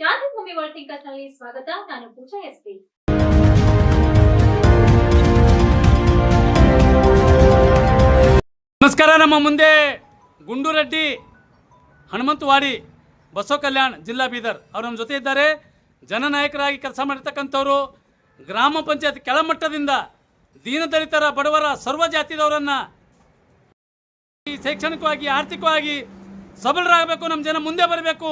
ಕ್ರಾಂತಿಭೂಮಿ ವರ್ಲ್ಡ್ನಲ್ಲಿ ಸ್ವಾಗತ. ನಾನು ಪೂಜಾ ಎಸ್ಪಿ ನಮಸ್ಕಾರ, ನಮ್ಮ ಮುಂದೆ ಗುಂಡೂರೆಡ್ಡಿ, ಹನುಮಂತವಾಡಿ, ಬಸವ ಕಲ್ಯಾಣ್, ಜಿಲ್ಲಾ ಬೀದರ್ ಅವರು ನಮ್ಮ ಜೊತೆ ಇದ್ದಾರೆ. ಜನನಾಯಕರಾಗಿ ಕೆಲಸ ಮಾಡಿರ್ತಕ್ಕಂಥವ್ರು ಗ್ರಾಮ ಪಂಚಾಯತ್ ಕೆಳಮಟ್ಟದಿಂದ ದೀನದಲಿತರ ಬಡವರ ಸರ್ವ ಜಾತಿದವರನ್ನು ಶೈಕ್ಷಣಿಕವಾಗಿ, ಆರ್ಥಿಕವಾಗಿ ಸಬಲರಾಗಬೇಕು ನಮ್ಮ ಜನ ಮುಂದೆ ಬರಬೇಕು.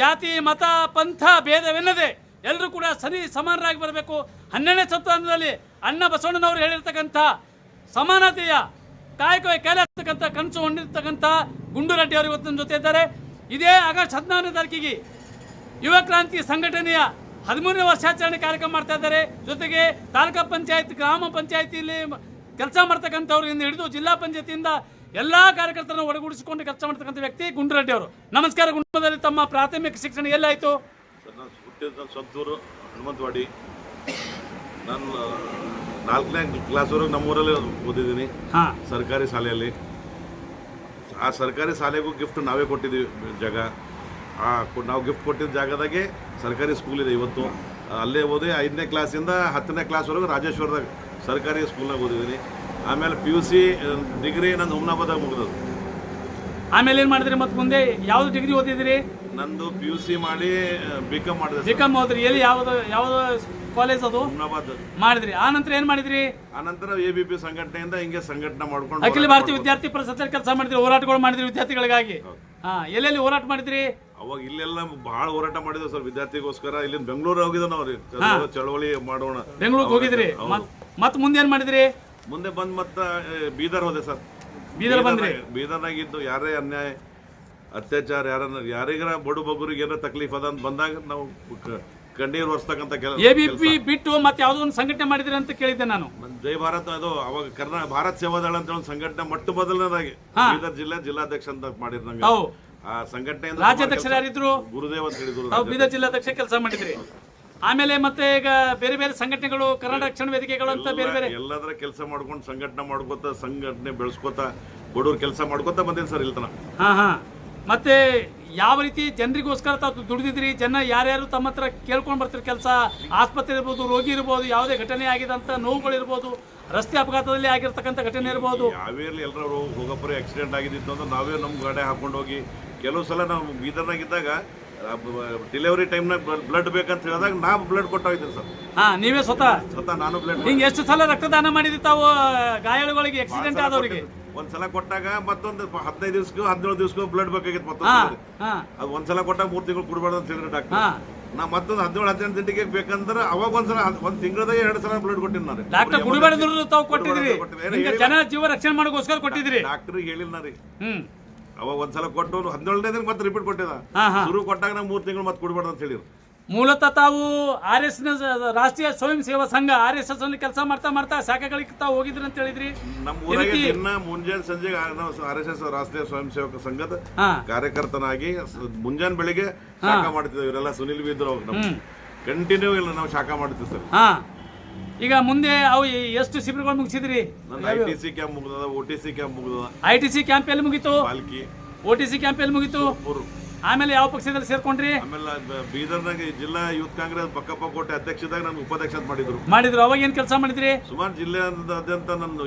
ಜಾತಿ, ಮತ, ಪಂಥ, ಭೇದವೆನ್ನದೆ ಎಲ್ಲರೂ ಕೂಡ ಸರಿ ಸಮಾನರಾಗಿ ಬರಬೇಕು. ಹನ್ನೆರಡನೇ ಶತಮಾನದಲ್ಲಿ ಅಣ್ಣ ಬಸವಣ್ಣನವರು ಹೇಳಿರ್ತಕ್ಕಂಥ ಸಮಾನತೆಯ ಕಾಯಕವೇ ಕೈಲಾಗ್ತಕ್ಕಂಥ ಕನಸು ಹೊಂದಿರ್ತಕ್ಕಂಥ ಗುಂಡೂರೆಡ್ಡಿ ಅವರು ಇವತ್ತು ಜೊತೆ ಇದ್ದಾರೆ. ಇದೇ ಆಗಸ್ಟ್ ಹದಿನಾರನೇ ತಾರೀಕಿಗೆ ಯುವ ಕ್ರಾಂತಿ ಸಂಘಟನೆಯ ಹದಿಮೂರನೇ ವರ್ಷಾಚರಣೆ ಕಾರ್ಯಕ್ರಮ ಮಾಡ್ತಾ ಇದ್ದಾರೆ. ಜೊತೆಗೆ ತಾಲೂಕಾ ಪಂಚಾಯತ್, ಗ್ರಾಮ ಪಂಚಾಯತಿಯಲ್ಲಿ ಕೆಲಸ ಮಾಡ್ತಕ್ಕಂಥವ್ರಿಂದ ಹಿಡಿದು ಜಿಲ್ಲಾ ಪಂಚಾಯತಿಯಿಂದ ಎಲ್ಲ ಕಾರ್ಯಕರ್ತರನ್ನು ಒಳಗೂಡಿಸಿಕೊಂಡು ಕೆಲಸ ಮಾಡ್ತಕ್ಕಂಥ ವ್ಯಕ್ತಿ ಗುಂಡ್ರೆಡ್ಡಿ ಅವರು. ನಮಸ್ಕಾರ ಗುಂಡದಲ್ಲಿ ತಮ್ಮ ಪ್ರಾಥಮಿಕ ಶಿಕ್ಷಣ ಎಲ್ಲಾಯಿತು? ಸ್ವಂತೂರು ಹನುಮಂತವಾಡಿ. ನಾನು ನಾಲ್ಕನೇ ಕ್ಲಾಸ್ವರೆಗೆ ನಮ್ಮೂರಲ್ಲೇ ಓದಿದ್ದೀನಿ ಹಾಂ. ಸರ್ಕಾರಿ ಶಾಲೆಯಲ್ಲಿ. ಆ ಸರ್ಕಾರಿ ಶಾಲೆಗೂ ಗಿಫ್ಟ್ ನಾವೇ ಕೊಟ್ಟಿದ್ದೀವಿ ಜಾಗ. ಆ ನಾವು ಗಿಫ್ಟ್ ಕೊಟ್ಟಿದ್ದ ಜಾಗದಾಗೆ ಸರ್ಕಾರಿ ಸ್ಕೂಲ್ ಇದೆ ಇವತ್ತು. ಅಲ್ಲೇ ಓದಿ ಐದನೇ ಕ್ಲಾಸಿಂದ ಹತ್ತನೇ ಕ್ಲಾಸ್ವರೆಗೂ ರಾಜೇಶ್ವರದಾಗ ಸರ್ಕಾರಿ ಸ್ಕೂಲ್ನಾಗ ಓದಿದ್ದೀನಿ. ಆಮೇಲೆ ಪಿ ಯು ಸಿ ಡಿಗ್ರಿ ನಂದು ಹುಮ್ನಾಬಾದಾಗ ಮುಗಿದದು ಆಮೇಲೆ ಏನು ಮಾಡಿದ್ರಿ ಮತ್ತೆ ಮುಂದೆ? ಯಾವ್ದು ಡಿಗ್ರಿ ಓದಿದ್ರಿ? ನಂದು ಪಿ ಯು ಸಿ ಮಾಡಿ ಬಿ ಕಾಮ್ ಮಾಡಿದೆ ಬಿ ಕಾಮ್ ಓದ್ರಿ. ಎಲ್ಲಿ? ಯಾವ್ದು ಯಾವ್ದು ಕಾಲೇಜ್ ಅದು? ಹುಮ್ನಾಬಾದ್ ಮಾಡಿದ್ರಿ. ಆ ನಂತರ ಏನು ಮಾಡಿದ್ರಿ? ಆನಂತರ ಎ ಬಿ ಪಿ ಸಂಘಟನೆಯಿಂದ ಹಿಂಗೆ ಸಂಘಟನೆ ಮಾಡ್ಕೊಂಡು ಅಖಿಲ ಭಾರತೀಯ ವಿದ್ಯಾರ್ಥಿ ಪರಿಷತ್ ಕೆಲಸ ಮಾಡಿದ್ರಿ ಹೋರಾಟಗಳು ಮಾಡಿದ್ರಿ ವಿದ್ಯಾರ್ಥಿಗಳಿಗಾಗಿ? ಹಾ ಎಲ್ಲೆಲ್ಲಿ ಹೋರಾಟ ಮಾಡಿದ್ರಿ? ಅವಾಗ ಇಲ್ಲೆಲ್ಲ ಬಹಳ ಹೋರಾಟ ಮಾಡಿದ್ರು ಸರ್ ವಿದ್ಯಾರ್ಥಿಗೋಸ್ಕರ. ಇಲ್ಲಿ ಬೆಂಗಳೂರು ಹೋಗಿದ್ದ ನಾವು ಚಳವಳಿ- ಮಾಡೋಣ. ಬೆಂಗಳೂರಿಗೆ ಹೋಗಿದ್ರಿ. ಮತ್ತೆ ಮತ್ ಮುಂದೆ ಏನ್ ಮಾಡಿದ್ರಿ? ಮುಂದೆ ಬಂದ್ ಮತ್ತ ಬೀದರ್ ಹೋದೆ ಸರ್. ಬೀದರ್ ಬಂದ್ರಿ? ಬೀದರ್ನಾಗ ಇದ್ದು ಯಾರೇ ಅನ್ಯಾಯ ಅತ್ಯಾಚಾರ ಯಾರನ್ನ ಯಾರಿಗಾರ ಬಡು ಬಗ್ಗರಿಗೆ ಏನೋ ತಕ್ಲೀಫ್ ಅದ ಅಂತ ಬಂದಾಗ ನಾವು ಕಣ್ಣೀರು ಒರೆಸ್ತಕ್ಕಂಥ ಕೆಲಸ ಎ ಬಿ ಪಿ ಬಿಟ್ಟು ಮತ್ತೆ ಯಾವುದೋ ಒಂದು ಸಂಘಟನೆ ಮಾಡಿದ್ರಿ ಅಂತ ಕೇಳಿದ್ದೆ ನಾನು. ಜೈ ಭಾರತ್ ಅದು ಅವಾಗ ಕರ್ನಾ ಭಾರತ್ ಸೇವಾದಳ ಅಂತ ಒಂದು ಸಂಘಟನೆ ಮೊಟ್ಟ ಮೊದಲನೇದಾಗಿ. ಬೀದರ್ ಜಿಲ್ಲೆ ಜಿಲ್ಲಾಧ್ಯಕ್ಷ ಅಂತ ಮಾಡಿದ್ರಂಗ ಆ ಸಂಘಟನೆ ರಾಜ್ಯಾಧ್ಯಕ್ಷರು ಯಾರಿದ್ರು? ಗುರುದೇವ್ ಅಂತ ಹೇಳಿದ್ರು ಬೀದರ್ ಜಿಲ್ಲಾಧ್ಯಕ್ಷ ಕೆಲಸ ಮಾಡಿದ್ರಿ. ಆಮೇಲೆ ಮತ್ತೆ ಈಗ ಬೇರೆ ಬೇರೆ ಸಂಘಟನೆಗಳು ಕರ್ನಾಟಕ ರಕ್ಷಣಾ ವೇದಿಕೆಗಳು ಅಂತ ಬೇರೆ ಬೇರೆ. ಎಲ್ಲದರ ಕೆಲಸ ಮಾಡ್ಕೊಂಡು ಸಂಘಟನೆ ಮಾಡ್ಕೋತ ಸಂಘಟನೆ ಬೆಳೆಸ್ಕೋತ ಬಡವ್ರ ಕೆಲಸ ಮಾಡ್ಕೋತ ಬಂದಿನಿ ಸರ್ ಇಲ್ತನ ಹಾ ಹಾ. ಮತ್ತೆ ಯಾವ ರೀತಿ ಜನರಿಗೋಸ್ಕರ ತಾವು ದುಡಿದಿದ್ರಿ? ಜನ ಯಾರ್ಯಾರು ತಮ್ಮ ಹತ್ರ ಕೇಳ್ಕೊಂಡು ಬರ್ತಿರೋ ಕೆಲಸ ಆಸ್ಪತ್ರೆ ಇರ್ಬೋದು ರೋಗಿ ಇರ್ಬೋದು ಯಾವುದೇ ಘಟನೆ ಆಗಿದಂತ ನೋವುಗಳಿರ್ಬೋದು ರಸ್ತೆ ಅಪಘಾತದಲ್ಲಿ ಆಗಿರ್ತಕ್ಕಂಥ ಘಟನೆ ಇರ್ಬೋದು. ಯಾವೇ ಎಲ್ಲರೂ ಹೋಗಪ್ಪರೇ ಆಕ್ಸಿಡೆಂಟ್ ಆಗಿದ್ದಿತ್ತು ಅಂತ ನಾವೇ ನಮ್ಮ ಗಾಡಿ ಹಾಕೊಂಡು ಹೋಗಿ ಕೆಲವು ಸಲ ನಾವು ಬೀದರ್ನಾಗ ಇದ್ದಾಗ ಡೆಲಿವರಿ ಟೈಮ್ನಾಗ ಬ್ಲಡ್ ಬೇಕಂತ ಹೇಳಿದಾಗ ನಾ ಬ್ಲಡ್ ಕೊಟ್ಟೋಗಿದ್ದೀನಿ ಸರ್. ಹಾ ನೀವೇ ಸ್ವತಃ? ಸ್ವತಃ ನಾನು ಬ್ಲಡ್ ಹಿಂಗೆ ಎಷ್ಟು ಸಲ ರಕ್ತದಾನ ಮಾಡಿದ್ರಿ ತಾವು ಗಾಯಾಳುಗಳಿಗೆ ಆಕ್ಸಿಡೆಂಟ್ ಆದವರಿಗೆ? ಒಂದ್ಸಲ ಕೊಟ್ಟಾಗ ಮತ್ತೊಂದು ಹದಿನೈದು ದಿವ್ಸಕ್ಕೂ ಹದಿನೇಳು ದಿವಸಕ್ಕೂ ಬ್ಲಡ್ ಬೇಕಾಗಿತ್ತು ಮತ್ತೊಂದು ಅದು ಒಂದ್ಸಲ ಕೊಟ್ಟಾಗ ಮೂರು ತಿಂಗಳು ಕೊಡಬಾರ್ದು ಅಂತ ಹೇಳಿದ್ರು ಡಾಕ್ಟರ್ ನಾ ಮತ್ತೊಂದು ಹದಿನೇಳು ಹದಿನೆಂಟು ದಿನಕ್ಕೆ ಬೇಕಂದ್ರೆ ಅವಾಗ ಒಂದ್ಸಲ ಒಂದ್ ತಿಂಗಳದಾಗ ಎರಡು ಸಲ ಬ್ಲಡ್ ಕೊಟ್ಟಿನಿ ನಾನು. ಡಾಕ್ಟರ್ ಕುಡಿಬಾರ್ದು ತಾವು ಕೊಟ್ಟಿದ್ರಿ. ಜನ ಜೀವ ರಕ್ಷಣೆ ಮಾಡೋಕೋಸ್ಕರ ಕೊಟ್ಟಿದ್ರಿ ಡಾಕ್ಟರ್ ಹೇಳಿಲ್ಲ ರೀ. ಹ್ಮ್. ಅವಾಗ ಒಂದ್ಸಲ ಕೊಟ್ಟು ಹನ್ನೆರಡನೇ ದಿನ ಮತ್ತೆ ರಿಪೀಟ್ ಕೊಟ್ಟಿದ ಹಾ ಹಾ. ಶುರು ಕೊಟ್ಟಾಗ ನಾವು ಮೂರು ತಿಂಗಳು ಮತ್ತೆ ಕೊಡ್ಬಾರ್ದು ಅಂತ ಹೇಳಿದ್ರು ಮೂಲತಃ ತಾವು ಆರ್ ಎಸ್ ರಾಷ್ಟ್ರೀಯ ಸ್ವಯಂ ಸೇವಾ ಸಂಘ ಆರ್ ಎಸ್ ಎಸ್ ಅಲ್ಲಿ ಕೆಲಸ ಮಾಡ್ತಾ ಮಾಡ್ತಾ ಶಾಖೆಗಳಿಗೆ ತಾವು ಹೋಗಿದ್ರಿ ಅಂತ ಹೇಳಿದ್ರಿ? ನಮ್ಮ ಊರಿಗೆ ರೀತಿ- ದಿನ ಮುಂಜಾನೆ ಸಂಜೆ ನಾವು ಆರ್ ಎಸ್ ಎಸ್ ರಾಷ್ಟ್ರೀಯ ಸ್ವಯಂ ಸೇವಕ ಸಂಘದ ಹಾ. ಕಾರ್ಯಕರ್ತನಾಗಿ ಸ- ಮುಂಜಾನೆ ಬೆಳಿಗ್ಗೆ ಶಾಖ ಮಾಡ್ತಿದ್ವಿ ಇವರೆಲ್ಲ ಸುನಿಲ್ ಬಿದ್ರು ನಮ್ಮ ಕಂಟಿನ್ಯೂ ಇಲ್ಲ ನಾವು ಶಾಖ ಮಾಡ್ತೀವಿ ಸರ್. ಹಾ. ಈಗ ಮುಂದೆ ಅವು ಎಷ್ಟು ಶಿಬಿರಗಳು ಮುಗಿಸಿದ್ರಿ? ಐ ಟಿ ಸಿ ಕ್ಯಾಂಪ್ ಮುಗ್ದದ ಓ ಟಿ ಸಿ ಕ್ಯಾಂಪ್ ಮುಗ್ದದ. ಐ ಟಿ ಸಿ ಕ್ಯಾಂಪ್ ಎಲ್ಲಿ ಮುಗೀತು? Palki. O T C camp ಎಲ್ಲಿ ಮುಗೀತು? ಆಮೇಲೆ ಯಾವ ಪಕ್ಷದಲ್ಲಿ ಸೇರ್ಕೊಂಡ್ರಿ? ಆಮೇಲೆ ಬೀದರ್ನಾಗ ಜಿಲ್ಲಾ ಯೂತ್ ಕಾಂಗ್ರೆಸ್ ಬಕ್ಕಪ್ಪ ಕೋಟೆ ಅಧ್ಯಕ್ಷದಾಗ ನನ್ಗೆ ಉಪಾಧ್ಯಕ್ಷ ಅಂತ ಮಾಡಿದ್ರು. ಮಾಡಿದ್ರು. ಅವಾಗ ಏನ್ ಕೆಲಸ ಮಾಡಿದ್ರಿ? ಸುಮಾರು ಜಿಲ್ಲೆಯಾದ್ಯಂತ ನನ್ನ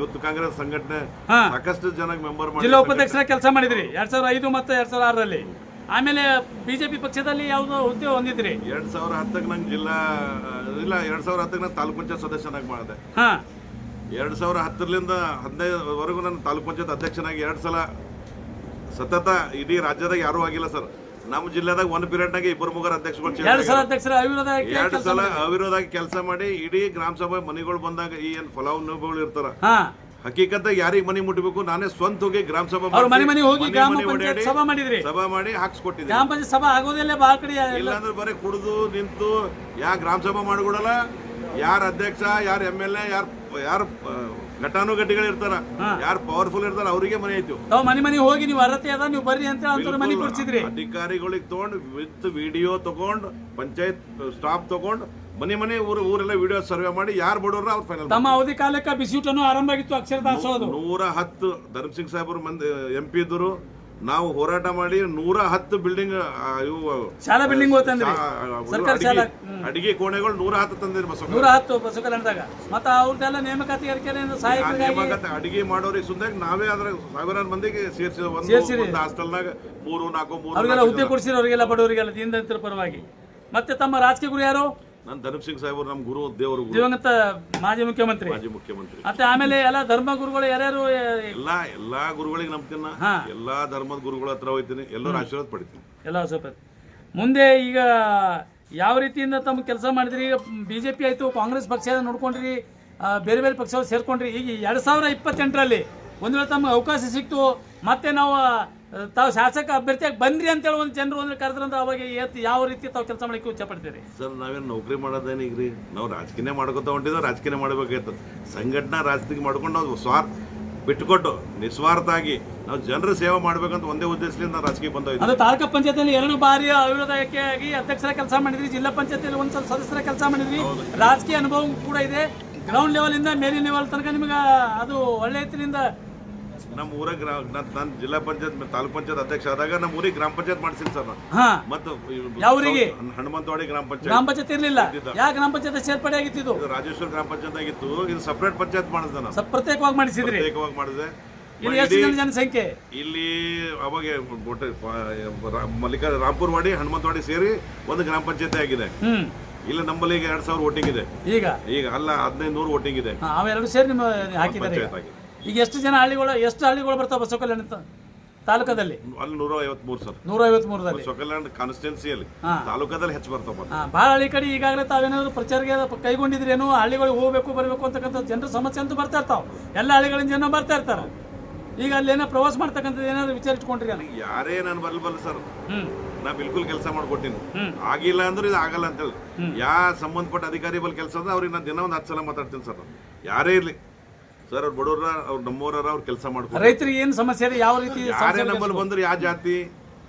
ಯೂತ್ ಕಾಂಗ್ರೆಸ್ ಸಂಘಟನೆ ಹಾ. ಸಾಕಷ್ಟು ಜನ ಮೆಂಬರ್ ಜಿಲ್ಲಾ ಉಪಾಧ್ಯಕ್ಷರ ಕೆಲಸ ಮಾಡಿದ್ರಿ. ಎರಡ್ ಸಾವಿರದ ಐದು ಮತ್ತೆ ಎರಡ್ ಸಾವಿರದ ಆರರಲ್ಲಿ. ಆಮೇಲೆ ಬಿಜೆಪಿ ಪಕ್ಷದಲ್ಲಿ ಯಾವುದೋ ಹುದ್ದೆ ಹೊಂದಿದ್ರಿ? ಎರಡ್ ಸಾವಿರ ಹತ್ತಕ್ಕೆ ನಂಗೆ ಜಿಲ್ಲಾ ಇಲ್ಲ ಎರಡ್ ಸಾವಿರ ಹತ್ತಕ್ಕೆ ನಾನು ತಾಲೂಕ್ ಪಂಚಾಯತ್ ಸದಸ್ಯನಾಗಿ ಮಾಡಿದೆ. ಹಾ. ಎರಡ್ ಸಾವಿರ ಹತ್ತರಿಂದ ಹದಿನೈದವರೆಗೂ ನಾನು ತಾಲೂಕ್ ಪಂಚಾಯತ್ ಅಧ್ಯಕ್ಷನಾಗಿ ಎರಡು ಸಲ ಸತತ ಇಡೀ ರಾಜ್ಯದಾಗ ಯಾರೂ ಆಗಿಲ್ಲ ಸರ್. ನಮ್ಮ ಜಿಲ್ಲೆದಾಗ ಒಂದು ಪೀರಿಯಡ್ನಾಗ ಇಬ್ಬರು ಮೂಗರ ಅಧ್ಯಕ್ಷಗಳು change ಎರಡ್ ಸಲ ಆಗ್ಯಾರ. ಅಧ್ಯಕ್ಷರ ಅವಿರೋಧ ಎರಡು ಸಲ ಅವಿರೋಧಾಗಿ ಕೆಲಸ ಮಾಡಿ ಇಡೀ ಗ್ರಾಮ ಸಭೆ ಮನೆಗಳು ಬಂದಾಗ ಈ ಏನ್ ಫಲಾನುಭವಿಗಳು ಇರ್ತಾರ. ಹಕೀಕತ್ತ ಯಾರಿಗೆ ಮನೆ ಮುಟ್ಟಬೇಕು ನಾನೇ ಸ್ವಂತ ಹೋಗಿ ಗ್ರಾಮ ಸಭಾ ಅವ್ರ ಮನೆ ಮನೆ ಹೋಗಿ ಗ್ರಾಮ ಪಂಚಾಯತ್ ಸಭಾ ಮಾಡಿದ್ರಿ. ಸಭಾ ಮಾಡಿ ಹಾಕ್ಸ್ಕೊಟ್ಟಿದ್ದೆ ಗ್ರಾಮ ಪಂಚಾಯತ್ ಸಭಾ ಆಗೋದಿಲ್ಲ ಬಹಳ ಕಡೆ ಇಲ್ಲಾಂದ್ರೆ ಬರೀ ಕುಡಿದು ನಿಂತು ಯಾ ಗ್ರಾಮ ಸಭಾ ಮಾಡಿಕೊಡಲ್ಲ ಯಾರ ಅಧ್ಯಕ್ಷ ಯಾರ ಎಂ ಎಲ್ ಎ ಯಾರ ಯಾರ ಘಟಾನುಘಟಿಗಳು ಇರ್ತಾರ. ಯಾರು ಪವರ್ಫುಲ್ ಇರ್ತಾರ ಅವರಿಗೆ ಮನೆ ಐತಿ. ತಾವು ಮನೆ ಮನೆ ಹೋಗಿ ನೀವು ಅರ್ಹತೆ ಅದ ನೀವು ಬರ್ರಿ ಅಂತ ಮನೆ ಕೊಡ್ಸಿದ್ರಿ. ಅಧಿಕಾರಿಗಳಿಗೆ ತಗೊಂಡು ವಿತ್ ವಿಡಿಯೋ ತಗೊಂಡ್ ಪಂಚಾಯತ್ ಸ್ಟಾಫ್ ತಗೊಂಡು ಮನೆ ಮನೆ ಊರು ಊರೆಲ್ಲ ವಿಡಿಯೋ ಸರ್ವೆ ಮಾಡಿ ಯಾರು ಬಡವರು ಅವ್ರು ಫೈನಲ್ ತಮ್ಮ ಅವಧಿ ಕಾಲಕ್ಕೆ ಬಿಸಿಯೂಟನು ಆರಂಭ ಆಗಿತ್ತು ಅಕ್ಷರ ದಾಸೋದು ನೂರ ಹತ್ತು ಧರ್ಮಸಿಂಗ್ ಸಾಹೇಬರು ಮಂದಿ ಎಂ ಪಿ ಇದ್ದರು. ನಾವು ಹೋರಾಟ ಮಾಡಿ ನೂರ ಹತ್ತು ಬಿಲ್ಡಿಂಗ್ ಇವು ಶಾಲಾ ಬಿಲ್ಡಿಂಗ್ ಹೋತಂದ್ರಿ ಸರ್ಕಾರಿ ಶಾಲಾ. ಅಡಿಗೆ ಕೋಣೆಗಳು ನೂರ ಹತ್ತು ತಂದಿರಿ ಬಸವ ನೂರ ಹತ್ತು ಬಸವಕಲ್ಯಾಣದಾಗ ಮತ್ತೆ ಅವ್ರದ್ದೆಲ್ಲ ನೇಮಕಾತಿ ಸಹಾಯಕರಿಗಾಗಿ ಅಡಿಗೆ ಮಾಡೋರಿಗೆ ಸುಂದಾಗ ನಾವೇ ಅದ್ರ ಸಾವಿರಾರು ಮಂದಿಗೆ ಸೇರಿಸಿದ ಒಂದು ಹಾಸ್ಟೆಲ್ ಒಂದು ಹಾಸ್ಟೆಲ್ನಾಗ ಮೂರು ನಾಲ್ಕು ಮೂರು ಅವ್ರಿಗೆಲ್ಲ ಹುದ್ದೆ ಜನ. ಅವರಿಗೆಲ್ಲ ಬಡವರಿಗೆಲ್ಲ ದೀನದಂತರ ಪರವಾಗಿ. ಮತ್ತೆ ತಮ್ಮ ರಾಜಕೀಯ ಗುರು ಯಾರು? ನಾನು ಧನಪ್ ಸಿಂಗ್ ಸಾಹೇಬರು ನಮ್ಮ ಗುರು ದೇವರು ಗುರು. ದಿವಂಗತ ಮಾಜಿ ಮುಖ್ಯಮಂತ್ರಿ. ಮಾಜಿ ಮುಖ್ಯಮಂತ್ರಿ. ಮತ್ತೆ ಆಮೇಲೆ ಎಲ್ಲ ಧರ್ಮ ಗುರುಗಳು ಯಾರ್ಯಾರು ಎಲ್ಲ ಎಲ್ಲ ಗುರುಗಳಿಗೆ ನಂಬ್ತೀನಿ ಹಾ. ಎಲ್ಲಾ ಧರ್ಮದ ಗುರುಗಳ ಹತ್ರ ಹೋಗ್ತೀನಿ. ಎಲ್ಲರ ಆಶೀರ್ವಾದ ಪಡಿತೀನಿ. ಎಲ್ಲ ಸೂಪರ್ ಮುಂದೆ ಈಗ ಯಾವ ರೀತಿಯಿಂದ ತಮ್ಮ ಕೆಲಸ ಮಾಡಿದ್ರಿ? ಈಗ ಬಿ ಜೆ ಪಿ ಆಯಿತು ಕಾಂಗ್ರೆಸ್ ಪಕ್ಷ ನೋಡ್ಕೊಂಡ್ರಿ ಆ, ಬೇರೆ ಬೇರೆ ಪಕ್ಷಗಳು ಸೇರ್ಕೊಂಡ್ರಿ. ಈಗ ಎರಡು ಸಾವಿರ ಇಪ್ಪತ್ತೆಂಟರಲ್ಲಿ ಒಂದು ವೇಳೆ ತಮ್ಗೆ ಅವಕಾಶ ಸಿಕ್ತು ಮತ್ತೆ ನಾವು ತಾವು ಶಾಸಕ ಅಭ್ಯರ್ಥಿಯಾಗಿ ಬಂದ್ರಿ ಅಂತೇಳಿ ಒಂದು ಜನರು ಒಂದು ಕರೆದ್ರಂತ ಅವಾಗ ಏತ್- ಯಾವ ರೀತಿ ತಾವು ಕೆಲಸ ಮಾಡಲಿಕ್ಕೆ ಇಚ್ಛೆ ಪಡ್ತೀರಿ ಸರ್ ನಾವೇನು ನೌಕರಿ ಮಾಡೋದೇನು ಈಗ ರೀ ನಾವು ರಾಜಕೀಯ ಮಾಡ್ಕೊತ ಹೊಂಟಿದ್ವಿ ರಾಜಕೀಯ ಮಾಡಬೇಕಾಯ್ತು ಸಂಘಟನಾ ರಾಜಕೀಯ ಮಾಡ್ಕೊಂಡು ನಾವು ಸ್ವಾರ್ಥ ಬಿಟ್ಟುಕೊಟ್ಟು ನಿಸ್ವಾರ್ಥವಾಗಿ ನಾವು ಜನರ ಸೇವೆ ಮಾಡ್ಬೇಕಂತ ಒಂದೇ ಉದ್ದೇಶದಿಂದ ನಾವು ರಾಜಕೀಯ ಬಂದೋಯ್ತು ಅದು ತಾಲೂಕಾ ಪಂಚಾಯತಿಯಲ್ಲಿ ಎರಡು ಬಾರಿ ಅವಿರೋಧಕ್ಕೆ ಆಗಿ ಅಧ್ಯಕ್ಷರ ಕೆಲಸ ಮಾಡಿದ್ರಿ ಜಿಲ್ಲಾ ಪಂಚಾಯತಿಯಲ್ಲಿ ಒಂದು ಸಲ ಸದಸ್ಯರ ಕೆಲಸ ಮಾಡಿದ್ರಿ. ರಾಜಕೀಯ ಅನುಭವ ಕೂಡ ಇದೆ. ಗ್ರೌಂಡ್ ಲೆವೆಲ್ ಇಂದ ಮೇಲಿನ ಲೆವೆಲ್ ತನಕ ನಿಮಗೆ ಅದು ಒಳ್ಳೆ ರೀತಿಯಿಂದ ನಮ್ಮ ಊರ ಗ್ರಾ ನಾನು ಜಿಲ್ಲಾ ಪಂಚಾಯತ್ ತಾಲೂಕ್ ಪಂಚಾಯತ್ ಅಧ್ಯಕ್ಷ ಆದಾಗ ನಮ್ಮ ಊರಿಗೆ ಗ್ರಾಮ ಪಂಚಾಯತ್ ಮಾಡಿಸಿಲ್ಲ ಸರ್ ನಾನು. ಹಾ. ಮತ್ತು? ಹನುಮಂತವಾಡಿ ಗ್ರಾಮ ಗ್ರಾಮ ಪಂಚಾಯತ್ ಪಂಚಾಯತ್ ಇರ್ಲಿಲ್ಲ ಯಾವ ಗ್ರಾಮ ಪಂಚಾಯತ್ ಸೇರ್ಪಡೆ ಆಗಿತ್ತು ಇದು ರಾಜೇಶ್ವರ ಗ್ರಾಮ ಪಂಚಾಯತ್ ಆಗಿತ್ತು. ಇದು ಸಪ್ರೇಟ್ ಪಂಚಾಯತ್ ಮಾಡಿಸ್ದೆ ನಾನು. ಸ್ವಲ್ಪ ಪ್ರತ್ಯೇಕವಾಗಿ ಮಾಡಿಸಿದ್ರಿ? ಪ್ರತ್ಯೇಕವಾಗಿ ಮಾಡಿದೆ ಇಲ್ಲಿ ಎಷ್ಟು ಜನ ಜನಸಂಖ್ಯೆ? ಇಲ್ಲಿ ಅವಾಗ ಒಟ್ಟು ಪ- ರಾ- ಮಲ್ಲಿಕಾ ರಾಂಪುರವಾಡಿ ಹನುಮಂತವಾಡಿ ಸೇರಿ ಒಂದು ಗ್ರಾಮ ಪಂಚಾಯತ್ ಆಗಿದೆ. ಇಲ್ಲ ಇಲ್ಲಿ ನಮ್ಮಲ್ಲಿ ಈಗ ಎರಡ್ ಸಾವಿರ ವೋಟಿಂಗ್ ಇದೆ. ಈಗ? ಈಗ ಅಲ್ಲ ಹದಿನೈದು ನೂರು ವೋಟಿಂಗ್ ಇದೆ. ಹಾ, ಅವೆರಡು ಸೇರಿ ನಿಮ್ಮ ಹಾಕಿದ್ದಾರೆ ಪಂಚಾಯತ್ ಆಗಿದೆ. ಈಗ ಎಷ್ಟು ಜನ ಹಳ್ಳಿಗಳು ಎಷ್ಟು ಹಳ್ಳಿಗಳು ಬರ್ತಾವೆ ಬಸವ ಕಲ್ಯಾಣ ಅಂತ? ತಾಲೂಕದಲ್ಲಿ ಅಲ್ಲಿ ನೂರ ಐವತ್ಮೂರು ಸರ್. ನೂರ ಐವತ್ಮೂರದಲ್ಲಿ ಸೊಕಲ್ಯಾಂಡ್ ಕಾನ್ಸ್ಟಿಟ್ಯೂನ್ಸಿಯಲ್ಲಿ ಹಾ. ತಾಲೂಕದಲ್ಲಿ ಹೆಚ್ಚು ಬರ್ತಾವ ಭಾಳ ಹಳ್ಳಿ ಕಡೆ ಈಗಾಗಲೇ ತಾವೇನಾದ್ರು ಪ್ರಚಾರಕ್ಕೆ ಕೈಗೊಂಡಿದ್ರೇನು ಹಳ್ಳಿಗಳಿಗೆ ಹೋಗಬೇಕು ಬರಬೇಕು ಅಂತಕ್ಕಂಥ ಜನರ ಸಮಸ್ಯೆ ಅಂತೂ ಬರ್ತಾ ಇರ್ತಾವ. ಎಲ್ಲ ಹಳ್ಳಿಗಳಿಂದ ಜನ ಬರ್ತಾ ಇರ್ತಾರೆ. ಈಗ ಅಲ್ಲಿ ಏನೋ ಪ್ರವಾಸ ಮಾಡ್ತಕ್ಕಂಥದ್ದು ಏನಾದ್ರು ವಿಚಾರ ಇಟ್ಕೊಂಡ್ರಿ ನನಗೆ ಯಾರೇ ನಾನು ಬರಬಲ್ಲ ಸರ್. ನಾ ಬಿಲ್ಕುಲ್ ಕೆಲಸ ಮಾಡ್ಕೊಟ್ಟಿನಿ. ಆಗಿಲ್ಲ ಅಂದ್ರೆ ಇದು ಆಗಲ್ಲ ಅಂತೇಳಿ ಯಾ ಸಂಬಂಧಪಟ್ಟ ಅಧಿಕಾರಿ ಬಲ್ ಕೆಲಸ ಅಂದ್ರೆ ಅವ್ರಿಗೆ ನಾನು ದಿನ ಒಂದು ಹತ್ತು ಸಲ ಮಾತಾಡ್ತೀನಿ ಸರ್ ಯಾರೇ ಇರ್ಲಿ. ಸರ್ ಅವ್ರು ಬಡವ್ರ ಅವ್ರು ನಮ್ಮೋರ ಅವ್ರು ಕೆಲಸ ಮಾಡ್ಕೊಂಡು ರೈತರಿಗೆ ಏನು ಸಮಸ್ಯೆ ಇದೆ? ಯಾವ ರೀತಿ ಯಾರೇ? ನಮ್ಮಲ್ಲಿ ಬಂದ್ರೆ ಯಾವ ಜಾತಿ?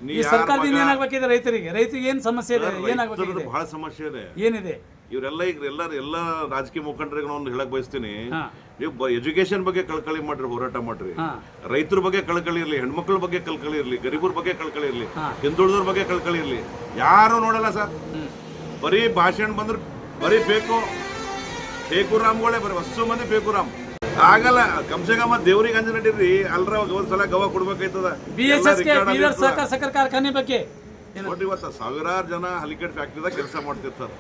ನೀ ಈ ಯಾರ್ ಸರ್ಕಾರದಿಂದ ಮಗ? ಏನಾಗಬೇಕಿದೆ ರೈತರಿಗೆ? ರೈತರಿಗೆ ಏನು ಸಮಸ್ಯೆ ಇದೆ? ರೈತರದ್ದು ಬಹಳ ಸಮಸ್ಯೆ ಇದೆ. ಏನಿದೆ? ಇವರೆಲ್ಲ ಈಗ ಎಲ್ಲ ಎಲ್ಲ ರಾಜಕೀಯ ಮುಖಂಡರಿಗೆ ನಾನು ಒಂದು ಹೇಳಕ್ ಬಯಸ್ತೀನಿ. ಹಾ. ನೀವು ಎಜುಕೇಶನ್ ಬಗ್ಗೆ ಕಳ್ಕಳಿ ಮಾಡ್ರಿ ಹೋರಾಟ ಮಾಡ್ರಿ. ಹಾ. ರೈತರ ಬಗ್ಗೆ ಕಳ್ಕಳಿ ಇರ್ಲಿ ಹೆಣ್ಮಕ್ಳ ಬಗ್ಗೆ ಕಳ್ಕಳಿ ಇರ್ಲಿ ಗರೀಬರ ಬಗ್ಗೆ ಕಳ್ಕಳಿ ಇರ್ಲಿ ಹಾ. ಹಿಂದುಳಿದವ್ರ ಬಗ್ಗೆ ಕಳ್ಕಳಿ ಇರ್ಲಿ ಯಾರು ನೋಡಲ್ಲ ಸರ್. ಹ್ಮ್. ಬರೀ ಭಾಷಣ ಬಂದ್ರೆ ಬರೀ ಬೇಕು. ಬೇಕು ರಾಮ್ಗಳೇ ಬರೀ ಹೊಸ ಮಂದಿ ಬೇಕು ರಾಮ್. ಆಗಲ್ಲ. ಕಮ್ಸೆ ಕಮ್ಮ ದೇವ್ರಿಗೆ ಅಂಜ ನಡೀರಿ ಅಲ್ರ ಒಂದ್ಸಲ ಗವ ಕೊಡ್ಬೇಕಾಯ್ತದ. B S S K Bidar ಸಹಕಾರ ಸಕ್ಕರೆ ಕಾರ್ಖಾನೆ ಬಗ್ಗೆ? ನೋಡ್ರಿ ಇವತ್ತು ಸಾವಿರಾರು ಜನ ಹಲಿಕೇಟ್ ಫ್ಯಾಕ್ಟ್ರಿದಾಗ ಕೆಲಸ ಮಾಡ್ತಿರ್ತಾರೆ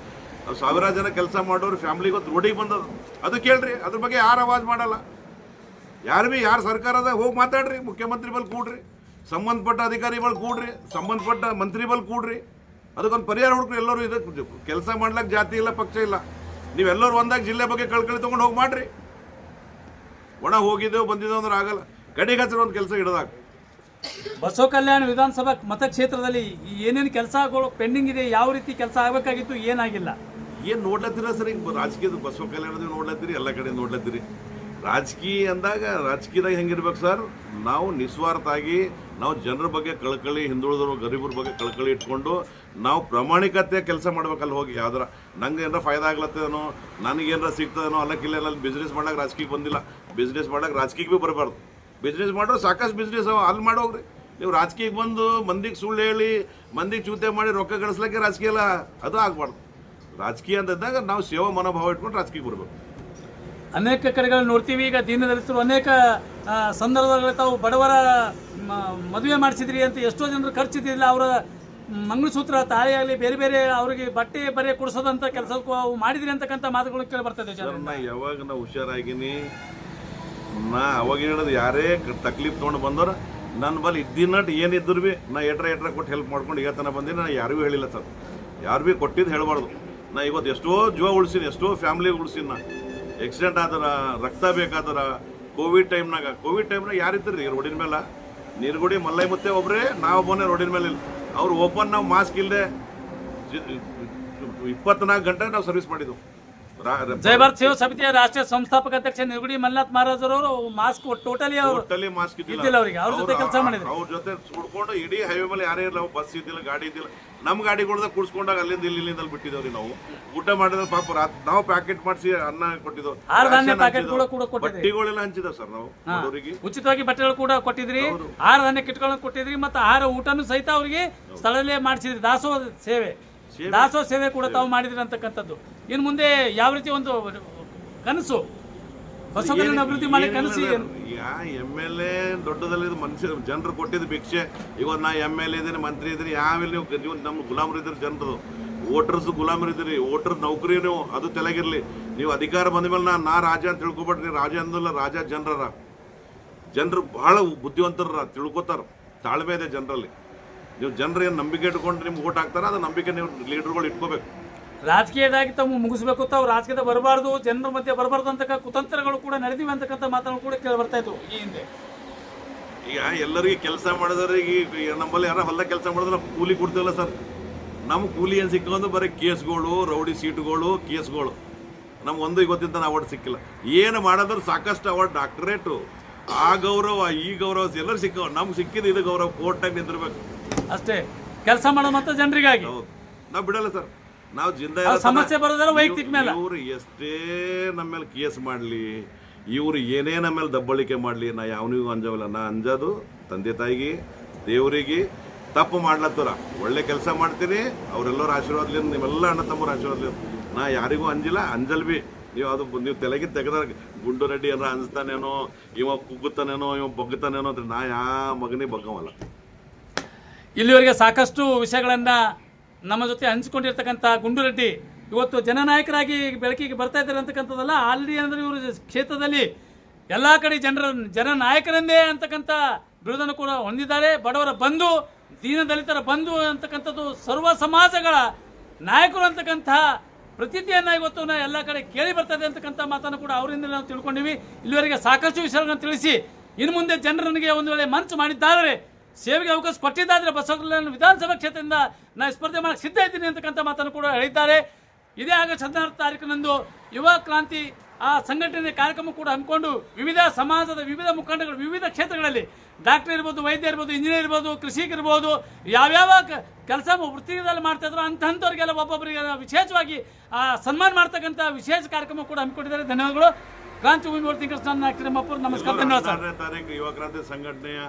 ಅದು ಸಾವಿರಾರು ಜನ ಕೆಲಸ ಮಾಡೋರು ಫ್ಯಾಮಿಲಿ ಗೊತ್ತು ರೋಡಿಗೆ ಬಂದದ ಅದು ಕೇಳ್ರಿ ಅದ್ರ ಬಗ್ಗೆ ಯಾರು ಅವಾಜ್ ಮಾಡಲ್ಲ. ಯಾರು ಭೀ ಯಾರು ಸರ್ಕಾರದ ಹೋಗಿ ಮಾತಾಡ್ರಿ ಮುಖ್ಯಮಂತ್ರಿ ಬಲ್ ಕೂಡ್ರಿ ಸಂಬಂಧಪಟ್ಟ ಅಧಿಕಾರಿ ಬಲ್ ಕೂಡ್ರಿ ಸಂಬಂಧಪಟ್ಟ ಮಂತ್ರಿ ಬಲ್ ಕೂಡ್ರಿ. ಅದಕ್ಕೊಂದು ಪರಿಹಾರ ಹುಡುಕ್ರಿ ಎಲ್ಲರೂ ಇದಕ್ಕೆ ಕೆಲಸ ಮಾಡ್ಲಕ್ಕೆ ಜಾತಿ ಇಲ್ಲ ಪಕ್ಷ ಇಲ್ಲ. ನೀವೆಲ್ಲರೂ ಒಂದಾಗ ಜಿಲ್ಲೆ ಬಗ್ಗೆ ಕಳ್ಕಳಿ ತೊಗೊಂಡು ಹೋಗಿ ಮಾಡ್ರಿ. ಒಣ ಹೋಗಿದ್ದೇವೆ ಬಂದಿದ್ದೇವೆ ಅಂದ್ರೆ ಆಗಲ್ಲ. ಕಡೆಗೆ ಹತ್ರ ಒಂದು ಕೆಲಸ ಇಡದಾಗ ಬಸವ ಕಲ್ಯಾಣ ವಿಧಾನಸಭಾ ಮತಕ್ಷೇತ್ರದಲ್ಲಿ ಏನೇನು ಕೆಲಸಗಳು ಪೆಂಡಿಂಗ್ ಇದೆ ಯಾವ ರೀತಿ ಕೆಲಸ ಆಗಬೇಕಾಗಿತ್ತು ಏನಾಗಿಲ್ಲ. ಏನು ನೋಡ್ಲತ್ತೀರ ಸರ್ ಹಿಂಗೆ ರಾಜಕೀಯದ ಬಸವ ಕಲ್ಯಾಣದ ನೋಡ್ಲತ್ತೀರಿ ಎಲ್ಲ ಕಡೆ ನೋಡ್ಲತ್ತೀರಿ. ರಾಜಕೀಯ ಅಂದಾಗ ರಾಜಕೀಯದಾಗ ಹೆಂಗಿರ್ಬೇಕು ಸರ್? ನಾವು ನಿಸ್ವಾರ್ಥ ಆಗಿ ನಾವು ಜನರ ಬಗ್ಗೆ ಕಳ್ಕಳಿ, ಹಿಂದುಳಿದವರು, ಗರೀಬರ ಬಗ್ಗೆ ಕಳ್ಕಳಿ ಇಟ್ಕೊಂಡು ನಾವು ಪ್ರಾಮಾಣಿಕತೆ ಕೆಲಸ ಮಾಡ್ಬೇಕಲ್ಲಿ ಹೋಗಿ. ಯಾವ್ದಾರ ನಂಗೆ ಏನಾರ ಫಾಯ್ದ ಆಗ್ಲತ್ತೇನೋ ನನಗೆ ಏನಾರ ಸಿಗ್ತದೇನೋ ಅಲ್ಲಕ್ಕಿಲ್ಲ ಅಲ್ಲಿ ಬಿಸ್ನೆಸ್ ಮಾಡಕ್ಕೆ ರಾಜಕೀಯ ಬಂದಿಲ್ಲ. ಬಿಸ್ನೆಸ್ ಮಾಡಕ್ಕೆ ರಾಜಕೀಯಕ್ಕೆ ಭೀ ಬರಬಾರ್ದು. ಬಿಸ್ನೆಸ್ ಮಾಡೋರು ಸಾಕಷ್ಟು ಬಿಸ್ನೆಸ್ ಅವ, ಅಲ್ಲಿ ಮಾಡೋಗ್ರಿ ನೀವು ರಾಜಕೀಯಕ್ಕೆ ಬಂದು ಮಂದಿಗೆ ಸುಳ್ಳು ಹೇಳಿ, ಮಂದಿಗೆ ಚೂತೆ ಮಾಡಿ ರೊಕ್ಕ ಗಳಿಸ್ಲಿಕ್ಕೆ ರಾಜಕೀಯ ಅಲ್ಲ, ಅದು ಆಗ್ಬಾರ್ದು. ರಾಜಕೀಯ ಅಂತ ಇದ್ದಾಗ ನಾವು ಸೇವಾ ಮನೋಭಾವ ಇಟ್ಕೊಂಡು ರಾಜಕೀಯ ಬರಬೇಕು. ಅನೇಕ ಕಡೆಗಳು ನೋಡ್ತೀವಿ. ಈಗ ದೀನದಲಿತರು ಅನೇಕ ಆ, ಸಂದರ್ಭಗಳಲ್ಲಿ ತಾವು ಬಡವರ ಮದುವೆ ಮಾಡಿಸಿದ್ರಿ ಅಂತ ಎಷ್ಟೋ ಜನರು ಖರ್ಚಿದ್ದಿಲ್ಲ. ಅವರ ಮಂಗಳಸೂತ್ರ ತಾಳಿ ಆಗಲಿ ಬೇರೆ ಬೇರೆ ಅವರಿಗೆ ಬಟ್ಟೆ ಬರೆ ಕೊಡಿಸೋದಂತ ಕೆಲಸ ಮಾಡಿದ್ರಿ ಅಂತಕ್ಕಂಥ ಮಾತುಗಳು ಕೇಳಿ ಬರ್ತದೆ ನಾ ಯಾವಾಗ ನಾ ಹುಷಾರಾಗಿನಿ? ನಾ ಅವಾಗ ಹೇಳೋದು ಯಾರೇ ತಕ್ಲೀಫ್ ತೊಗೊಂಡು ಬಂದವ್ರ ನನ್ನ ಬಲ್ಲಿ ಇದ್ದಿನಟ್ ಏನಿದ್ರು ಭೀ ನಾ ಎಟ್ರ ಎಟ್ರ ಕೊಟ್ಟು ಹೆಲ್ಪ್ ಮಾಡ್ಕೊಂಡು ಈಗ ತನಕ ಬಂದಿನಿ. ನಾ ಯಾರಿಗೂ ಹೇಳಿಲ್ಲ ಸರ್. ಯಾರು ಭೀ ಕೊಟ್ಟಿದ್ದು ಹೇಳಬಾರ್ದು. ನಾ ಇವತ್ತು ಎಷ್ಟೋ ಜೀವ ಉಳಿಸಿನಿ ಎಷ್ಟೋ ಫ್ಯಾಮಿಲಿ ಉಳಿಸಿನಿ ನಾ. ಆಕ್ಸಿಡೆಂಟ್ ಆದರ, ರಕ್ತ ಬೇಕಾದರ ಕೋವಿಡ್ ಟೈಮ್ನಾಗ ಕೋವಿಡ್ ಟೈಮ್ನಾಗ ಯಾರಿದ್ರಿ ರೋಡಿನ ಮೇಲೆ ನೀರ್ಗುಡಿ ಮಲ್ಲೈ ಮುತ್ತೆ ಒಬ್ಬರೇ ನಾವು ಒಬ್ಬನೇ ರೋಡಿನ ಮೇಲೆ ಇಲ್ಲ ಅವ್ರು ಓಪನ್ ನಾವು ಮಾಸ್ಕ್ ಇಲ್ಲದೆ ಇಪ್ಪತ್ನಾಲ್ಕು ಗಂಟೆ ನಾವು ಸರ್ವಿಸ್ ರಾ- ಜೈ ಭಾರತ್ ಸೇವಾ ಸಮಿತಿಯ ರಾಷ್ಟ್ರೀಯ ಸಂಸ್ಥಾಪಕ ಅಧ್ಯಕ್ಷ ನಿರ್ಗುಡಿ ಮಲ್ನಾಥ್ ಮಹಾರಾಜ್ ಅವರು ಮಾಸ್ಕ್ ಟೋಟಲಿ ಅವರು ಟೋಟಲಿ ಮಾಸ್ಕ್ ಇದ್ದಿಲ್ಲ. ಅವ್ರಿಗೆ, ಅವ್ರ ಜೊತೆ ಕೆಲಸ ಮಾಡಿದ್ರು. ಅವ್ರ ಜೊತೆ ಕುಡ್ಕೊಂಡು ಇಡೀ ಹೈವೇ ಮೇಲೆ ಯಾರೇ ಇಲ್ಲ ಬಸ್ ಇದ್ದಿಲ್ಲ ಗಾಡಿ ಇದ್ದಿಲ್ಲ. ನಮ್ಮ ಗಾಡಿಗಳ್ದಾಗ ಕುಡ್ಸ್ಕೊಂಡಾಗ ಅಲ್ಲಿಂದ ಇಲ್ಲಿ ಇಲ್ಲಿಂದ ಬಿಟ್ಟಿದ್ದೇವ್ರಿ ನಾವು. ಊಟ ಮಾಡಿದ್ರೆ ಪಾಪ ರಾತ್ರಿ ನಾವು ಪ್ಯಾಕೆಟ್ ಮಾಡಿಸಿ ಅನ್ನ ಕೊಟ್ಟಿದ್ದು ಬಟ್ಟೆಗಳೆಲ್ಲ ಹಂಚಿದ ಸರ್ ನಾವು ಬಡವರಿಗೆ ಉಚಿತವಾಗಿ ಬಟ್ಟೆಗಳು ಕೂಡ ಕೊಟ್ಟಿದ್ರಿ. ಆಹಾರ ಧಾನ್ಯ ಕಿಟ್ಗಳನ್ನು ಕೊಟ್ಟಿದ್ರಿ ಮತ್ತೆ ಆಹಾರ ಊಟನೂ ಸಹಿತ ಅವರಿಗೆ ಸ್ಥಳದಲ್ಲೇ ಮಾಡಿಸಿದ್ರಿ. ದಾಸೋಹ ಸೇವೆ. ಸೇವೆ. ದಾಸೋಹ ಸೇವೆ ಕೂಡ ತಾವು ಮಾಡಿದ್ರಿ ಅಂತಕ್ಕಂಥದ್ದು. ಇನ್ನು ಮುಂದೆ ಯಾವ ರೀತಿ ಒಂದು ಕನಸು? ಹೊಸಗಲಿನ ಅಭಿವೃದ್ಧಿ ಮಾಡಿ ಕನಸು ಯಾ ಎಂ ಎಲ್ ಎ ದೊಡ್ಡದಲ್ಲಿ ಮನುಷ್ಯ ಜನರು ಕೊಟ್ಟಿದ್ದು ಭಿಕ್ಷೆ. ಇವತ್ತು ನಾ ಎಂ ಎಲ್ ಎ ಇದ್ದೀನಿ ಮಂತ್ರಿ ಇದ್ದೀನಿ ಯಾವೆಲ್ಲ ನೀವು ನೀವು ನಮ್ಮ ಗುಲಾಮರು ಇದ್ದೀರಿ ಜನರದು. ವೋಟರ್ಸ್ ಗುಲಾಮರು ಇದ್ದೀರಿ. ವೋಟರ್ ನೌಕರಿ ನೀವು ಅದು ತೆಲಗಿರ್ಲಿ. ನೀವು ಅಧಿಕಾರ ಬಂದ ಮೇಲೆ ನಾ ನಾ ರಾಜ ಅಂತ ತಿಳ್ಕೊಬೇಡ್ರಿ ರಾಜ ಅಂದಲ್ಲ ರಾಜ ಜನರರ. ಜನರು ಬಹಳ ಬುದ್ಧಿವಂತರ ತಿಳ್ಕೊತಾರ. ತಾಳ್ಮೆ ಇದೆ ಜನರಲ್ಲಿ. ನೀವು ಜನರು ಏನು ನಂಬಿಕೆ ಇಟ್ಕೊಂಡು ನಿಮ್ಗೆ ಓಟ್ ಹಾಕ್ತಾರೆ ಅದು ನಂಬಿಕೆ ನೀವು ಲೀಡರ್ಗಳು ಇಟ್ಕೋಬೇಕು. ರಾಜಕೀಯದಾಗಿ ತಮ್ಮ ಮುಗಿಸ್ಬೇಕು ತಾವು ರಾಜಕೀಯದ ಬರಬಾರ್ದು ಜನರ ಮಧ್ಯೆ ಬರಬಾರ್ದು ಅಂತಕ್ಕ ಕುತಂತ್ರಗಳು ಕೂಡ ನಡೆದಿವೆ ಅಂತಕ್ಕಂಥ ಮಾತನ್ನು ಕೂಡ ಕೇಳಿ ಬರ್ತಾ ಇತ್ತು ಈ ಹಿಂದೆ. ಈಗ ಎಲ್ಲರಿಗೆ ಕೆಲಸ ಮಾಡಿದವ್ರಿಗೆ ಈಗ ನಮ್ಮಲ್ಲಿ ಯಾರ ಹೊಲ ಕೆಲಸ ಮಾಡಿದ್ರೆ ಕೂಲಿ ಕೊಡ್ತಿಲ್ಲ ಸರ್. ನಮ್ಮ ಕೂಲಿ ಏನು ಸಿಕ್ಕೊಂಡು ಬರೀ ಕೇಸ್ಗಳು ರೌಡಿ ಸೀಟ್ಗಳು ಕೇಸ್ಗಳು. ನಮ್ಗೆ ಒಂದು ಇವತ್ತಿಂದ ಅವಾರ್ಡ್ ಸಿಕ್ಕಿಲ್ಲ. ಏನು ಮಾಡಿದ್ರು ಸಾಕಷ್ಟು ಅವಾರ್ಡ್ ಡಾಕ್ಟ್ರೇಟು ಆ ಗೌರವ ಈ ಗೌರವ ಎಲ್ಲರೂ ಸಿಕ್ಕವ ನಮ್ಗೆ ಸಿಕ್ಕಿದ್ದು ಇದು ಗೌರವ ಕೋರ್ಟಾಗಿ ನಿಂತಿರ್ಬೇಕು. ಅಷ್ಟೇ. ಕೆಲಸ ಮಾಡೋ ಮತ್ತೆ ಜನರಿಗಾಗಿ. ಹೌದು. ನಾವು ಬಿಡಲ್ಲ ಸರ್. ನಾವು ಜಿಂದ ಸಮಸ್ಯೆ ಬರೋದಲ್ಲ ವೈಯಕ್ತಿಕ ಮೇಲೆ. ಇವ್ರು ಎಷ್ಟೇ ನಮ್ಮ ಮೇಲೆ ಕೇಸ್ ಮಾಡಲಿ ಇವರು ಏನೇ ನಮ್ಮ ಮೇಲೆ ದಬ್ಬಳಿಕೆ ಮಾಡಲಿ ನಾ ಯಾವನಿಗೂ ಅಂಜವಲ್ಲ. ನಾ ಅಂಜೋದು ತಂದೆ ತಾಯಿಗೆ ದೇವರಿಗೆ ತಪ್ಪು ಮಾಡ್ಲತ್ತರ ಒಳ್ಳೆ ಕೆಲಸ ಮಾಡ್ತೀನಿ ಅವರೆಲ್ಲರ ಆಶೀರ್ವಾದ್ಲಿಂದ ನಿಮ್ಮೆಲ್ಲ ಅಣ್ಣ ತಮ್ಮರ ಆಶೀರ್ವಾದ ನಾ ಯಾರಿಗೂ ಅಂಜಿಲ್ಲ ಅಂಜಲ್ ಬಿ ನೀವು ಅದು ನೀವು ತೆಲಗಿ ತೆಗೆದ ಗುಂಡು ರೆಡ್ಡಿ ಏನಾರ ಅಂಜ್ತಾನೇನೋ ಇವ ಕುಗ್ಗುತ್ತಾನೇನೋ ಇವ ಬಗ್ಗುತ್ತಾನೇನೋ ಅಂದ್ರೆ ನಾ ಯಾ ಮಗನಿಗೆ ಬಗ್ಗವಲ್ಲ. ಇಲ್ಲಿವರೆಗೆ ಸಾಕಷ್ಟು ವಿಷಯಗಳನ್ನು ನಮ್ಮ ಜೊತೆ ಹಂಚಿಕೊಂಡಿರ್ತಕ್ಕಂಥ ಗುಂಡುರೆಡ್ಡಿ ಇವತ್ತು ಜನನಾಯಕರಾಗಿ ಬೆಳಕಿಗೆ ಬರ್ತಾ ಇದ್ದಾರೆ ಅಂತಕ್ಕಂಥದ್ದಲ್ಲ ಆಲ್ರೆಡಿ ಅಂದರೆ ಇವರು ಕ್ಷೇತ್ರದಲ್ಲಿ ಎಲ್ಲ ಕಡೆ ಜನರ ಜನನಾಯಕರೆಂದೇ ಅಂತಕ್ಕಂಥ ಬಿರುದನ್ನು ಕೂಡ ಹೊಂದಿದ್ದಾರೆ. ಬಡವರ ಬಂಧು ದೀನದಲಿತರ ಬಂಧು ಅಂತಕ್ಕಂಥದ್ದು ಸರ್ವ ಸಮಾಜಗಳ ನಾಯಕರು ಅಂತಕ್ಕಂಥ ಪ್ರತೀತಿಯನ್ನು ಇವತ್ತು ಎಲ್ಲ ಕಡೆ ಕೇಳಿ ಬರ್ತದೆ ಅಂತಕ್ಕಂಥ ಮಾತನ್ನು ಕೂಡ ಅವರಿಂದ ನಾವು ತಿಳ್ಕೊಂಡಿವಿ. ಇಲ್ಲಿವರೆಗೆ ಸಾಕಷ್ಟು ವಿಷಯಗಳನ್ನು ತಿಳಿಸಿ, ಇನ್ನು ಮುಂದೆ ಜನರನಿಗೆ ಒಂದು ವೇಳೆ ಮಂಚು ಮಾಡಿದ್ದಾದರೆ ಸೇವೆಗೆ ಅವಕಾಶ ಕೊಟ್ಟಿದ್ದಾದ್ರೆ ಬಸವಕಲ್ಯಾಣ ವಿಧಾನಸಭಾ ಕ್ಷೇತ್ರದಿಂದ ನಾನು ಸ್ಪರ್ಧೆ ಮಾಡಕ್ಕೆ ಸಿದ್ಧ ಇದ್ದೀನಿ ಅಂತಕ್ಕಂಥ ಮಾತನ್ನು ಕೂಡ ಹೇಳಿದ್ದಾರೆ. ಇದೇ ಆಗಸ್ಟ್ ಹದಿನಾರು ತಾರೀಕಿನಂದು ಯುವ ಕ್ರಾಂತಿ ಆ ಸಂಘಟನೆ ಕಾರ್ಯಕ್ರಮ ಕೂಡ ಹಮ್ಮಿಕೊಂಡು ವಿವಿಧ ಸಮಾಜದ ವಿವಿಧ ಮುಖಂಡಗಳು ವಿವಿಧ ಕ್ಷೇತ್ರಗಳಲ್ಲಿ ಡಾಕ್ಟರ್ ಇರ್ಬೋದು, ವೈದ್ಯ ಇರ್ಬೋದು, ಇಂಜಿನಿಯರ್ ಇರ್ಬೋದು, ಕೃಷಿಕ ಇರ್ಬೋದು, ಯಾವ್ಯಾವ ಕೆಲಸ ವೃತ್ತಿಯಲ್ಲಿ ಮಾಡ್ತಾ ಇದ್ರು ಅಂಥವ್ರಿಗೆಲ್ಲ ಒಬ್ಬೊಬ್ಬರಿಗೆ ವಿಶೇಷವಾಗಿ ಸನ್ಮಾನ ಮಾಡ್ತಕ್ಕಂಥ ವಿಶೇಷ ಕಾರ್ಯಕ್ರಮ ಕೂಡ ಹಮ್ಮಿಕೊಂಡಿದ್ದಾರೆ. ಧನ್ಯವಾದಗಳು. ಕ್ರಾಂತಿ ಭೂಮಿ ತಿಂಗಳ ನಮ್ಮಪ್ಪರು ನಮಸ್ಕಾರ. ಧನ್ಯವಾದ ಯುವ ಕ್ರಾಂತಿ ಸಂಘಟನೆಯ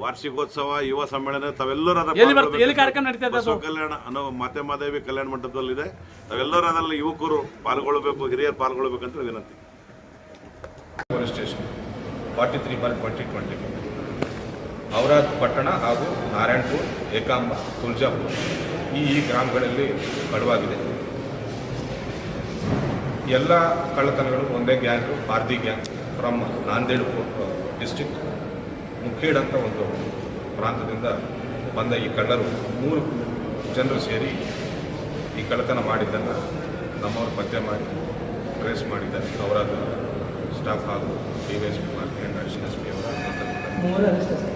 ವಾರ್ಷಿಕೋತ್ಸವ ಯುವ ಸಮ್ಮೇಳನ ತಾವೆಲ್ಲರೂ ಅನ್ನೋ ಮಾತೆ ಮಾದೇವಿ ಕಲ್ಯಾಣ ಮಂಟಪದಲ್ಲಿದೆ. ತಾವೆಲ್ಲರೂ ಅದರಲ್ಲಿ ಯುವಕರು ಪಾಲ್ಗೊಳ್ಳಬೇಕು ಹಿರಿಯರು ಪಾಲ್ಗೊಳ್ಬೇಕಂತ ಅಂತ ವಿನಂತಿ. Police station forty three bar twenty twenty Aurad ಪಟ್ಟಣ ಹಾಗೂ ನಾರಾಯಣಪುರ್ ಏಕಾಂಬ ತುಳಜಾಪುರ್ ಈ ಈ ಗ್ರಾಮಗಳಲ್ಲಿ ಕಡುವಾಗಿದೆ. ಎಲ್ಲ ಕಳ್ಳತನಗಳು ಒಂದೇ ಗ್ಯಾಂಗು ಭಾರತೀಯ gang from Nanded district Mukhed ಅಂತ ಒಂದು ಪ್ರಾಂತದಿಂದ ಬಂದ ಈ ಕಳ್ಳರು ಮೂರು ಜನರು ಸೇರಿ ಈ ಕಳ್ಳತನ ಮಾಡಿದ್ದನ್ನು ನಮ್ಮವರು ಪತ್ತೆ ಮಾಡಿ ಟ್ರೇಸ್ ಮಾಡಿದ್ದಾರೆ. ಅವರಾದ ಸ್ಟಾಫ್ ಹಾಗೂ D Y S P market additional S P ಅವರ ಮಾತಾಡಿದ್ದಾರೆ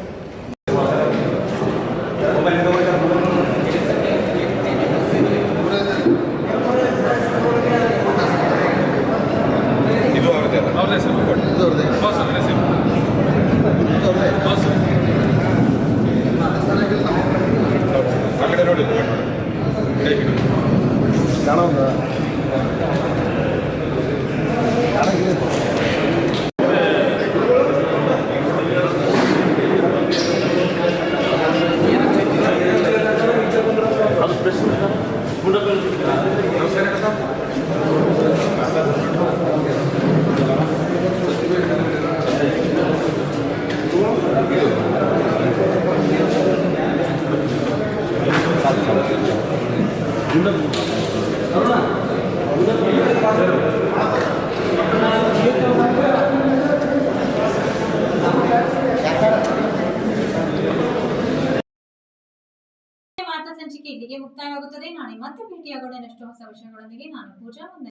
ಇದು ಅವ್ರದ್ದೇ ಅಲ್ಲ? ಹೌದು ಸರ್, ಅವ್ರದ್ದೇ ಸರ್. ಹೌದು. ಆ ಕಡೆ ನೋಡಿ ಕೈ ಹಿಡಿ. ವಾರ್ತಾ ಸಂಚಿಕೆ ಇಲ್ಲಿಗೆ ಮುಕ್ತಾಯವಾಗುತ್ತದೆ ನಾಳೆ ಮತ್ತೆ ಭೇಟಿಯಾಗೋಣ ಇನ್ನಷ್ಟು ಹೊಸ ವಿಷಯಗಳೊಂದಿಗೆ ನಾನು ಪೂಜಾ